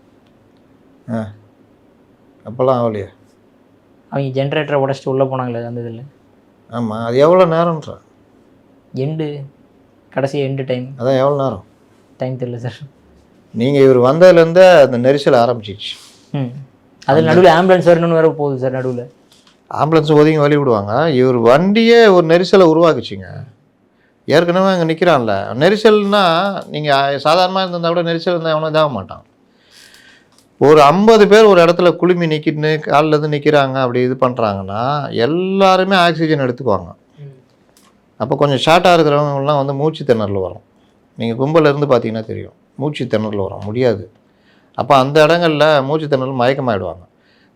ஆ. அப்போல்லாம் ஆகலையே. அவங்க ஜென்ரேட்டரை உடச்சிட்டு உள்ளே போனாங்களே அந்த இதில். ஆமாம் அது எவ்வளோ நேரம்ன்ற? எண்டு கடைசி எண்டு டைம் அதான் எவ்வளோ நேரம்? டைம் தெரியல சார் நீங்கள் இவர் வந்ததுலேருந்தே அந்த நெரிசல் ஆரம்பிச்சிச்சு ம். அதில் நடுவில் ஆம்புலன்ஸ் வரணும்னு வேற போகுது சார் நடுவில். ஆம்புலன்ஸ் ஒதுங்கி வழி விடுவாங்க. இவர் வண்டியே ஒரு நெரிசலை உருவாக்குச்சுங்க. ஏற்கனவே அங்கே நிற்கிறான்ல நெரிசல்னா நீங்கள் சாதாரணமாக இருந்திருந்தா கூட நெரிசல் இருந்தால் எவனும் இதாக மாட்டான். ஒரு ஐம்பது பேர் ஒரு இடத்துல குளுமி நிற்கிட்டு காலில் இருந்து நிற்கிறாங்க அப்படி இது பண்ணுறாங்கன்னா எல்லாருமே ஆக்சிஜன் எடுத்துக்குவாங்க. அப்போ கொஞ்சம் ஷார்ட்டாக இருக்கிறவங்கலாம் வந்து மூச்சு திணறல் வரும். நீங்கள் கும்பல்ல இருந்து பார்த்தீங்கன்னா தெரியும். மூச்சு திணறல் வரும். முடியாது. அப்போ அந்த இடங்கள்ல மூச்சு திணறல் மயக்கமாயிடுவாங்க.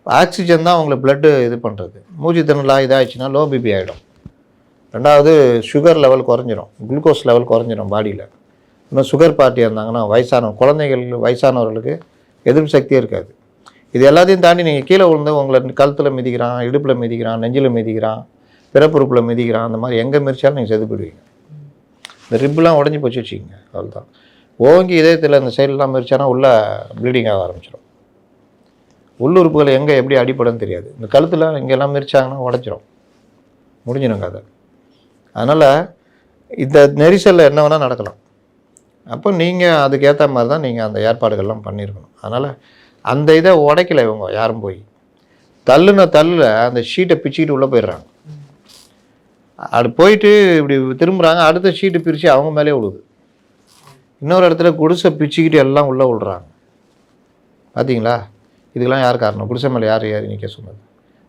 ஆக்சிஜன் தான் உங்களை பிளட்டு இது பண்ணுறது மூச்சு திணறலாக இதாகிடுச்சுன்னா லோ பிபி ஆகிடும் ரெண்டாவது சுகர் லெவல் குறைஞ்சிரும். குளுக்கோஸ் லெவல் குறைஞ்சிரும் பாடியில் இன்னும் சுகர் பார்ட்டியாக இருந்தாங்கன்னா வயசான குழந்தைகள் வயசானவர்களுக்கு எதிர்ப்பு சக்தியே இருக்காது. இது எல்லாத்தையும் தாண்டி நீங்கள் கீழே விழுந்து உங்களை கழுத்தில் மிதிக்கிறான் இடுப்பில் மிதிக்கிறான் நெஞ்சில் மிதிக்கிறான் பிறப்புறுப்பில் மிதிக்கிறான் அந்த மாதிரி எங்கே மிதிச்சாலும் நீங்கள் செத்து இந்த ரிப்புலாம் உடஞ்சி போச்சு வச்சுக்கிங்க அவ்வளோதான் ஓங்கி இதயத்தில் இந்த சைடெலாம் மிதிச்சானா உள்ளே ப்ளீடிங் ஆக ஆரம்பிச்சிடும் உள்ளுறுப்புகள் எங்கே எப்படி அடிப்படுன்னு தெரியாது. இந்த கழுத்தில் இங்கெல்லாம் மிரிச்சாங்கன்னா உடஞ்சிரும். முடிஞ்சிடும் கதை அதனால் இந்த நெரிசலில் என்ன வேணால் நடக்கலாம். அப்போ நீங்கள் அதுக்கேற்ற மாதிரி தான் நீங்கள் அந்த ஏற்பாடுகள்லாம் பண்ணியிருக்கணும் அதனால் அந்த இதை உடைக்கல இவங்க யாரும் போய். தள்ளுன தள்ளில் அந்த ஷீட்டை பிச்சுக்கிட்டு உள்ளே போயிடுறாங்க. அது போயிட்டு இப்படி திரும்புகிறாங்க அடுத்த ஷீட்டு பிரித்து அவங்க மேலே விழுது இன்னொரு இடத்துல குடிசை பிச்சுக்கிட்டு எல்லாம் உள்ளே விழுறாங்க. பார்த்தீங்களா இதுக்கெல்லாம் யார் காரணம்? குடிசை மேலே யார் யார் நிற்க சொன்னது?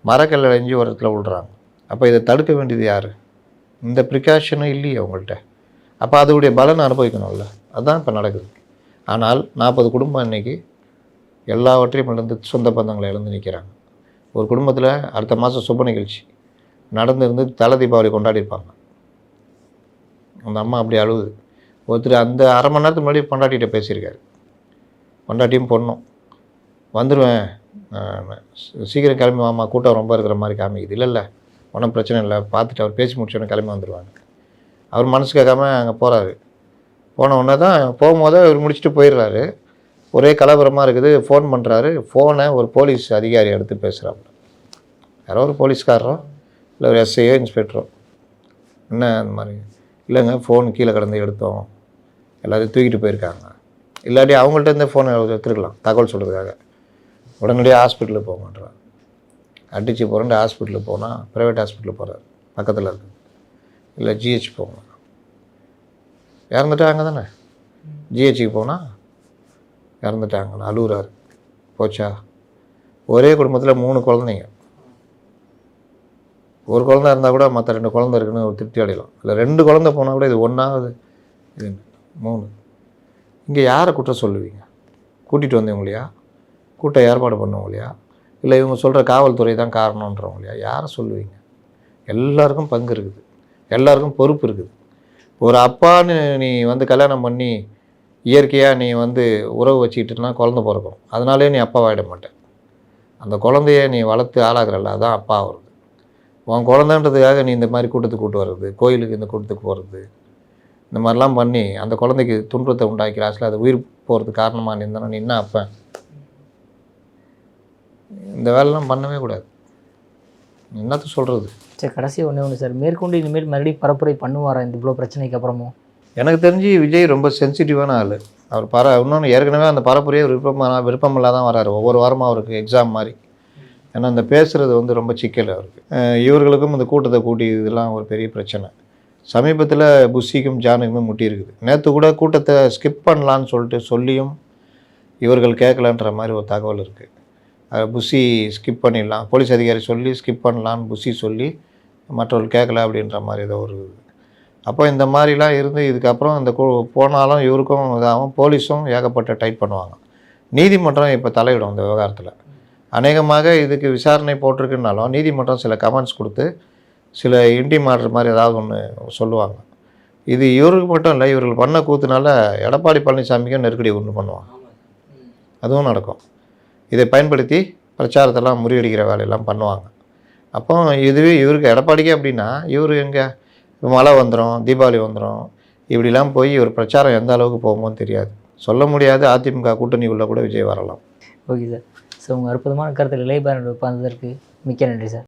மரக்கல்ல அழிஞ்சு ஒரு இடத்துல விழுறாங்க. அப்போ இதை தடுக்க வேண்டியது யார்? இந்த ப்ரிகாஷனும் இல்லையே அவங்கள்ட்ட அப்போ அதோடைய பலன் அனுபவிக்கணும்ல. அதுதான் இப்போ நடக்குது. ஆனால் நாற்பது குடும்பம் இன்னைக்கு எல்லாவற்றையும் இழந்து சொந்த பந்தங்களை இழந்து நிற்கிறாங்க ஒரு குடும்பத்தில் அடுத்த மாதம் சுப நிகழ்ச்சி. நடந்திருந்து தலை தீபாவளி கொண்டாடிருப்பாங்க அந்த அம்மா அப்படி அழுகுது ஒருத்தர் அந்த அரை மணி நேரத்துக்கு முன்னாடி பொண்டாட்டிகிட்ட பேசியிருக்காரு. பொண்டாட்டியும் பொண்ணும். வந்துடுவேன் சீக்கிரம் கிளம்பி வாமா கூட்டம் ரொம்ப இருக்கிற மாதிரி காமிக்குது. இல்லை இல்லை ஒன்றும் பிரச்சனை இல்லை. பார்த்துட்டு அவர் பேசி முடிச்சோடனே கிளம்பி வந்துடுவாங்க அவர் மனசு கேட்காம அங்கே போகிறாரு போன உடனே தான் போகும்போது அவர் முடிச்சுட்டு போயிடுறாரு. ஒரே கலவரமாக இருக்குது. ஃபோன் பண்ணுறாரு ஃபோனை ஒரு போலீஸ் அதிகாரி எடுத்து பேசுகிறாப்புல யாரோ ஒரு போலீஸ்காரரோ இல்லை ஒரு எஸ்ஐயோ இன்ஸ்பெக்டரோ. என்ன அந்த மாதிரி? இல்லைங்க ஃபோன் கீழே கிடந்து எடுத்தோம். எல்லாத்தையும் தூக்கிட்டு போயிருக்காங்க. இல்லாட்டி அவங்கள்ட்ட இருந்தே ஃபோனை எடுத்துருக்கலாம். தகவல் சொல்கிறதுக்காக உடனடியாக ஹாஸ்பிட்டலுக்கு போக மாட்டேறாங்க. அடித்து போகிறேன் ஹாஸ்பிட்டலுக்கு போனால் ப்ரைவேட் ஹாஸ்பிட்டலுக்கு போகிறார் பக்கத்தில் இருக்கு. இல்லை ஜிஹெச் போங்க இறந்துட்டாங்க தானே? ஜிஹெச்சுக்கு போனால் இறந்துட்டாங்கண்ணா அழுகுறாரு. போச்சா? ஒரே குடும்பத்தில் மூணு குழந்தைங்க. ஒரு குழந்த இருந்தால் கூட மற்ற ரெண்டு குழந்தை இருக்குன்னு ஒரு திருப்தி அடையலாம். இல்லை ரெண்டு குழந்தை போனால் கூட இது ஒன்றாவது இது மூணு. இங்கே யாரை குற்றம் சொல்லுவீங்க? கூட்டிகிட்டு வந்தவங்களையா? கூட்டம் ஏற்பாடு பண்ணவங்களையா? இல்லை இவங்க சொல்கிற காவல்துறை தான் காரணன்றவங்களையா யாரை சொல்லுவீங்க? எல்லாருக்கும் பங்கு இருக்குது. எல்லாருக்கும் பொறுப்பு இருக்குது. ஒரு அப்பான்னு நீ வந்து கல்யாணம் பண்ணி இயற்கையாக நீ வந்து உறவு வச்சுக்கிட்டுனா குழந்த பிறக்கும். அதனாலே நீ அப்பாவாகிட மாட்டேன் அந்த குழந்தைய நீ வளர்த்து ஆளாகிறல்ல அதான் அப்பா வருது உன் குழந்தைன்றதுக்காக நீ இந்த மாதிரி கூட்டத்துக்கு கூட்டு வர்றது கோயிலுக்கு இந்த கூட்டத்துக்கு போகிறது இந்த மாதிரிலாம் பண்ணி அந்த குழந்தைக்கு துன்பத்தை உண்டாக்கிறாச்சில் அது உயிர் போகிறதுக்கு காரணமாக நின்றனா நீ என்ன அப்போ? இந்த வேலைலாம் பண்ணவே கூடாது. என்னத்த சொல்கிறது சரி கடைசி ஒன்றே ஒன்று சார். மேற்கொண்டு இனிமேல் மறுபடியும் பரப்புரை பண்ணுவாரா இந்த இவ்வளோ பிரச்சனைக்கு அப்புறமும்? எனக்கு தெரிஞ்சு விஜய் ரொம்ப சென்சிட்டிவான ஆள். அவர் பர இன்னொன்று ஏற்கனவே அந்த பரப்புரையே விருப்பமாக விருப்பமில்லாத தான் வராரு. ஒவ்வொரு வாரமும் அவருக்கு எக்ஸாம் மாதிரி. ஏன்னா இந்த பேசுகிறது வந்து ரொம்ப சிக்கல் அவருக்கு. இவர்களுக்கும் இந்த கூட்டத்தை கூட்டி இதெல்லாம் ஒரு பெரிய பிரச்சனை. சமீபத்தில் புஷிக்கும் ஜானுக்குமே முட்டி இருக்குது. நேற்று கூட கூட்டத்தை ஸ்கிப் பண்ணலான்னு சொல்லிட்டு சொல்லியும் இவர்கள் கேட்கலன்ற மாதிரி ஒரு தகவல் இருக்குது புஷி ஸ்கிப் பண்ணிடலாம். போலீஸ் அதிகாரி சொல்லி ஸ்கிப் பண்ணலான்னு புஷி சொல்லி மற்றவர்கள் கேட்கல அப்படின்ற மாதிரி ஏதோ ஒரு அப்போ இந்த மாதிரிலாம் இருந்து இதுக்கப்புறம் இந்த கு- போனாலும் இவருக்கும் இதாகும் போலீஸும் ஏகப்பட்ட டைட் பண்ணுவாங்க. நீதிமன்றம் இப்போ தலையிடும் இந்த விவகாரத்தில். அநேகமாக இதுக்கு விசாரணை போட்டிருக்குனாலும் நீதிமன்றம் சில கமெண்ட்ஸ் கொடுத்து சில இன்டிம் ஆர்டர் மாதிரி ஏதாவது ஒன்று சொல்லுவாங்க. இது இவருக்கு மட்டும் இல்லை இவர்கள் பண்ண கூத்துனால எடப்பாடி பழனிசாமிக்கும் நெருக்கடி ஒன்று பண்ணுவாங்க. அதுவும் நடக்கும். இதை பயன்படுத்தி பிரச்சாரத்தெல்லாம் முறியடிக்கிற வேலையெல்லாம் பண்ணுவாங்க. அப்போ இதுவே இவருக்கு எடப்பாடிக்கே அப்படின்னா இவர் எங்கே? மழை வந்துடும் தீபாவளி வந்துடும் இப்படிலாம் போய் இவர் பிரச்சாரம் எந்த அளவுக்கு போகுமோன்னு தெரியாது. சொல்ல முடியாது அதிமுக கூட்டணிக்குள்ளே கூட விஜய் வரலாம். Okay sir. ஸோ உங்கள் அற்புதமான கருத்தில் இளையபாரன் உட்கார்ந்ததற்கு மிக்க நன்றி சார்.